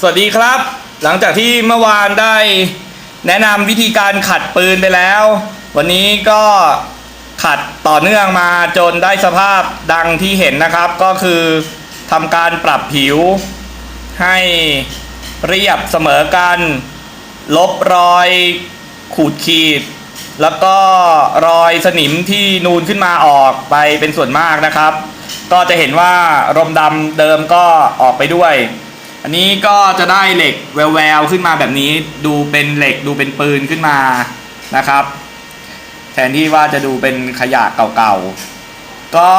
สวัสดีครับ หลังจากที่เมื่อวานได้แนะนำวิธีการขัดปืนไปแล้ว วันนี้ก็ขัดต่อเนื่องมาจนได้สภาพดังที่เห็นนะครับ ก็คือทำการปรับผิว ให้เรียบเสมอกัน ลบรอยขูดขีด แล้วก็รอยสนิมที่นูนขึ้นมาออกไปเป็นส่วนมากนะครับ ก็จะเห็นว่ารมดำเดิมก็ออกไปด้วย อันนี้ก็จะได้เหล็กแววๆขึ้นมาแบบนี้ดูเป็นเหล็กดูเป็นปืนขึ้นมานะครับ แทนที่ว่าจะดูเป็นขยะเก่าๆ ก็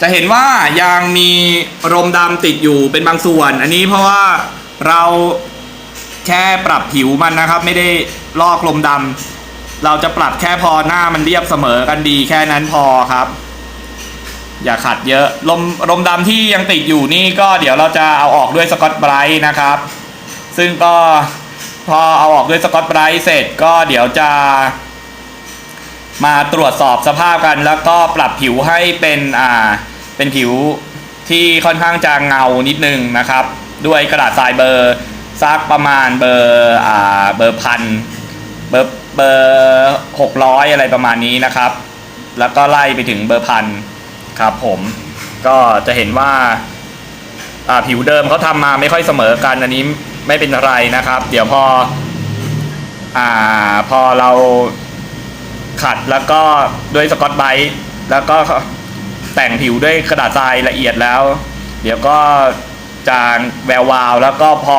จะเห็นว่ายังมีรมดำติดอยู่เป็นบางส่วน อันนี้เพราะว่าเราแค่ปรับผิวมันนะครับ ไม่ได้ลอกลมดำเราจะปรับแค่พอหน้ามันเรียบเสมอกันดีแค่นั้นพอครับ อย่าขัดเยอะลมลมดำที่ยังติดอยู่นี่ก็เดี๋ยวเราจะเอาออกด้วยสกอตไบรท์นะครับ ซึ่งก็พอเอาออกด้วยสกอตไบรท์เสร็จก็เดี๋ยวจะ มาตรวจสอบสภาพกัน แล้วก็ปรับผิวให้เป็นอ่าเป็นผิวที่ค่อนข้างจะเงานิดนึงนะครับ ด้วยกระดาษทรายเบอร์ซักประมาณเบอร์อ่าเบอร์พันเบอร์เบอร์หกร้อยอะไรประมาณนี้นะครับ แล้วก็ไล่ไปถึงเบอร์พัน ครับผมก็จะเห็นว่าผิวเดิมเขาทำมาไม่ค่อยเสมอกันอันนี้ไม่เป็นไรนะครับ เดี๋ยวพออ่าพอเราขัดแล้วก็ด้วยสกอตไบรท์แล้วก็แต่งผิวด้วยกระดาษทรายละเอียดแล้ว เดี๋ยวก็จะแวววาว แล้วก็พอ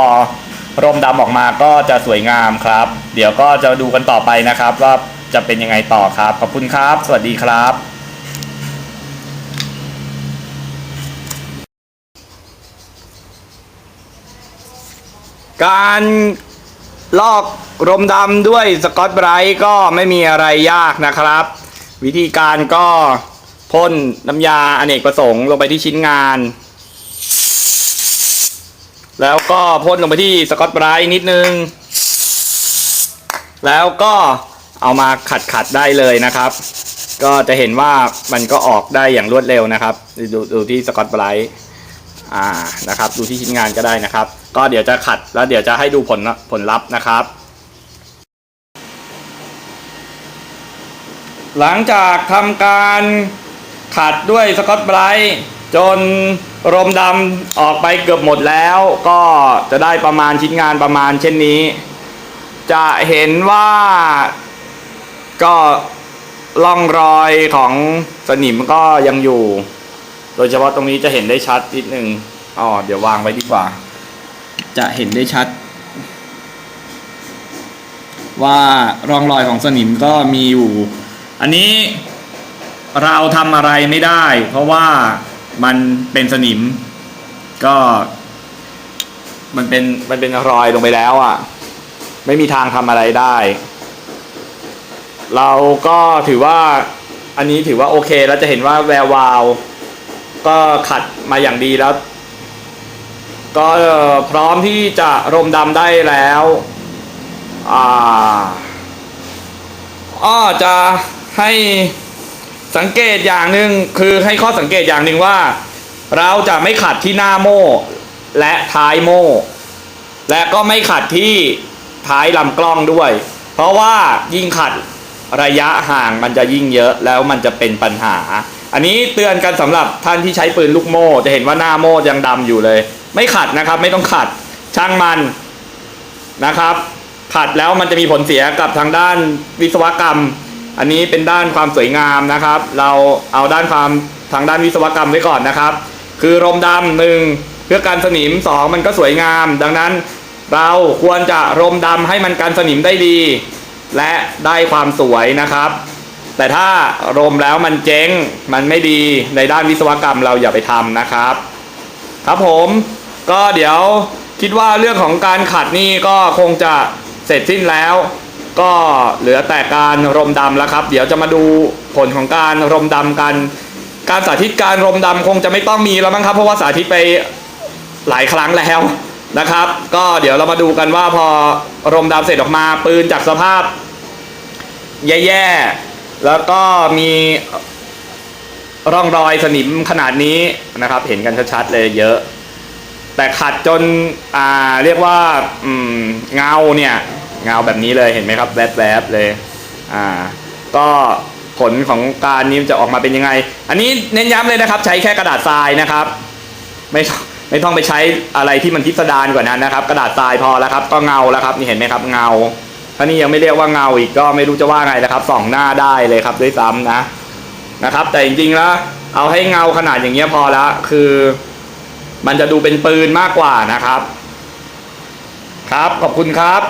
ร่มดำออกมาก็จะสวยงามครับ เดี๋ยวก็จะดูกันต่อไปนะครับว่าจะเป็นยังไงต่อครับ ขอบคุณครับ สวัสดีครับ การลอกรมดำด้วยสกอตไบรท์ก็ไม่มีอะไรยากนะครับ วิธีการก็พ่นน้ำยาอเนกประสงค์ลงไปที่ชิ้นงาน แล้วก็พ่นลงไปที่สกอตไบรท์นิดนึง แล้วก็เอามาขัดขัดได้เลยนะครับ ก็จะเห็นว่ามันก็ออกได้อย่างรวดเร็วนะครับ ดูดูที่สกอตไบรท์ อ่านะครับ ดูที่ชิ้นงานก็ได้นะครับ ก็เดี๋ยวจะขัดแล้วเดี๋ยวจะให้ดูผลผลลัพธ์นะครับ หลังจากทำการขัดด้วยสกอตไบรท์จนรมดำออกไปเกือบหมดแล้ว ก็จะได้ประมาณชิ้นงานประมาณเช่นนี้ จะเห็นว่าก็ร่องรอยของสนิมก็ยังอยู่ โดยเฉพาะตรงนี้จะเห็นได้ชัดนิดนึงอ๋อเดี๋ยววางไว้ดีกว่า จะเห็นได้ชัด ว่าร่องรอยของสนิมก็มีอยู่ อันนี้เราทำอะไรไม่ได้ เพราะว่ามันเป็นสนิม ก็ มันเป็นมันเป็นรอยลงไปแล้วอะ ไม่มีทางทำอะไรได้ เราก็ถือว่าอันนี้ถือว่าโอเคแล้วจะเห็นว่าแวววาว ก็ขัดมาอย่างดีแล้ว ก็พร้อมที่จะรมดำได้แล้วอ่าอ้อจะให้สังเกตอย่างหนึ่งคือให้ข้อสังเกตอย่างหนึ่งว่า เราจะไม่ขัดที่หน้าโม่และท้ายโม่และก็ไม่ขัดที่ท้ายลำกล้องด้วย เพราะว่ายิ่งขัดระยะห่างมันจะยิ่งเยอะแล้วมันจะเป็นปัญหา อันนี้เตือนกันสำหรับท่านที่ใช้ปืนลูกโม่ จะเห็นว่าหน้าโม่ยังดำอยู่เลย ไม่ขัดนะครับ ไม่ต้องขัดช่างมันนะครับ ขัดแล้วมันจะมีผลเสียกับทางด้านวิศวกรรม อันนี้เป็นด้านความสวยงามนะครับ เราเอาด้านความทางด้านวิศวกรรมไว้ก่อนนะครับ คือรมดำหนึ่งเพื่อการสนิมสองมันก็สวยงาม ดังนั้นเราควรจะรมดำให้มันกันสนิมได้ดี และได้ความสวยนะครับ แต่ถ้ารมแล้วมันเจ๊งมันไม่ดีในด้านวิศวกรรมเราอย่าไปทำนะครับ ครับผมก็เดี๋ยวคิดว่าเรื่องของการขัดนี่ก็คงจะเสร็จสิ้นแล้ว ก็เหลือแต่การรมดำแล้วครับ เดี๋ยวจะมาดูผลของการรมดำกัน การสาธิตการรมดำคงจะไม่ต้องมีแล้วมั้งครับ เพราะว่าสาธิตไปหลายครั้งแล้วนะครับ ก็เดี๋ยวเรามาดูกันว่าพอรมดำเสร็จออกมาปืนจากสภาพ แย่ๆ แล้วก็มีร่องรอยสนิมขนาดนี้นะครับ เห็นกันชัดๆเลยเยอะ แต่ขัดจนอ่าเรียกว่าเงาเนี่ยเงาแบบนี้เลยเห็นไหมครับแวบๆเลยอ่าก็ผลของการนี้จะออกมาเป็นยังไง อันนี้เน้นย้ำเลยนะครับ ใช้แค่กระดาษทรายนะครับ ไม่ไม่ต้องไปใช้อะไรที่มันพิสดารกว่านั้นนะครับ กระดาษทรายพอแล้วครับ ก็เงาแล้วครับนี่เห็นไหมครับเงา ถ้านี่ยังไม่เรียกว่าเงาอีกก็ไม่รู้จะว่าไงนะครับส่องหน้าได้เลยครับด้วยซ้ำนะนะครับ แต่จริงๆแล้วเอาให้เงาขนาดอย่างเงี้ยพอแล้วคือ มันจะดูเป็นปืนมากกว่านะครับ ครับขอบคุณครับ